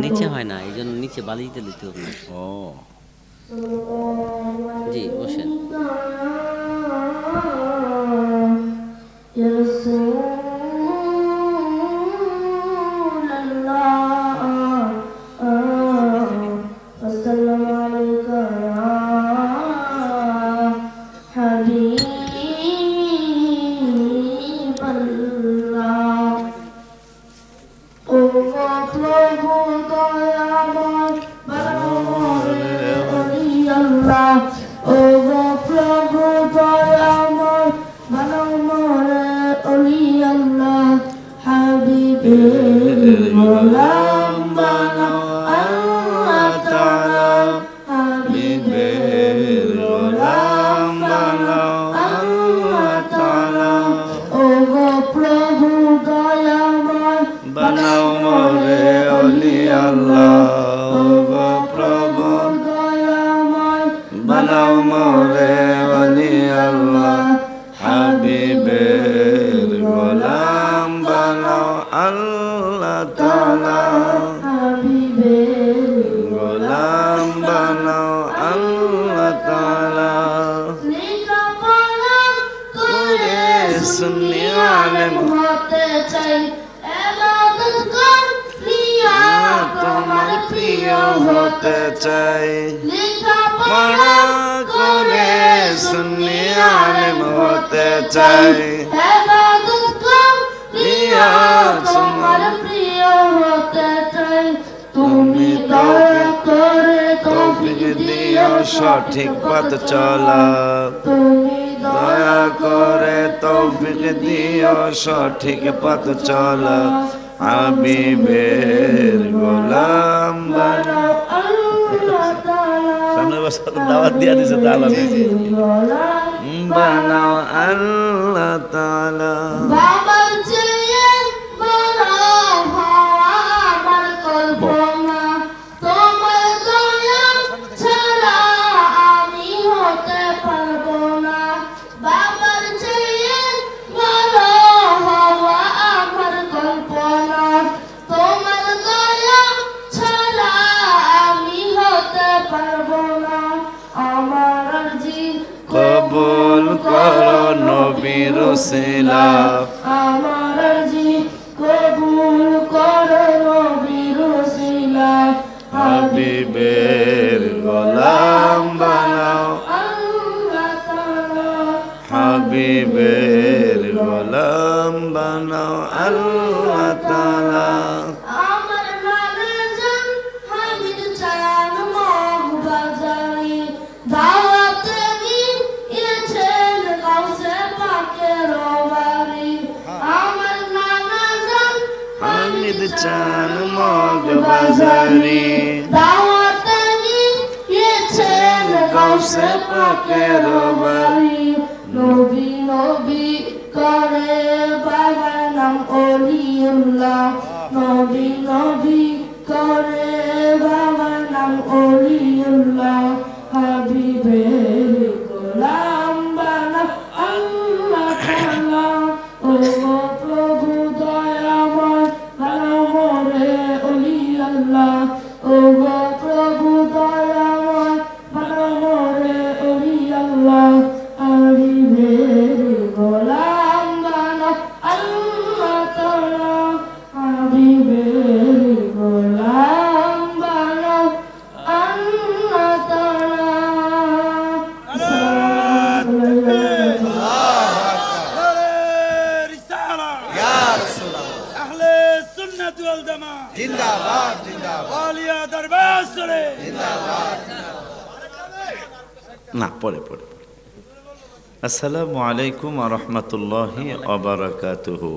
নিচে হয় না এই জন্য নিচে বালি দিতে হবে। ও। জি বসেন। আল্লাহ ও প্রভু, দয়াময় বারমরে অলি আল্লাহ। হাবিবের গোলাম বানাও আল্লাহ তাআলা। হাবিবের গোলাম বানাও বানাও মরে মরে অলি আল্লাহ হাবিবের গোলাম বানাও আল্লাহ হাবিবের গোলাম বানাও আল্লাহ করে সুন্নি আলেম। হতে চাই। প্রিয়া তোমার প্রিয় হতে চাই। লেখাপড়া চাই এবাদত কর প্রিয়া তোমার প্রিয় হতে চাই তুমি দয়া করে তৌফিক দিও সঠিক পথ চলা। তুমি দয়া করে তৌফিক দিও সঠিক পথ চলা। গোলাম বানা। সামনে বছর দাওয়াত দিয়া দিছে তাআলা বানাও আল্লাহ তাআলা। নবীর সিলা আমার জি কবুল করে নবী ওসিলা হাবিবের গোলাম বানাও। হাবিবের গোলাম বানাও আল্লাহ তাআলা। হামিদ চান মগ বাজারি। দাওয়াতে দিয়েছেন কাউসে পাকের বাড়ি নবী নবী করে বাবার নাম অলিউল্লাহ। নবী নবী করে বাবার নাম অলিউল্লাহ। মোরে অলি আল্লাহ ও जिंदाबाद जिंदाबाद আলিয়া না পরে পরে। আসসালামু আলাইকুম আ রহমতুল্লাহি আবরাকাতুহু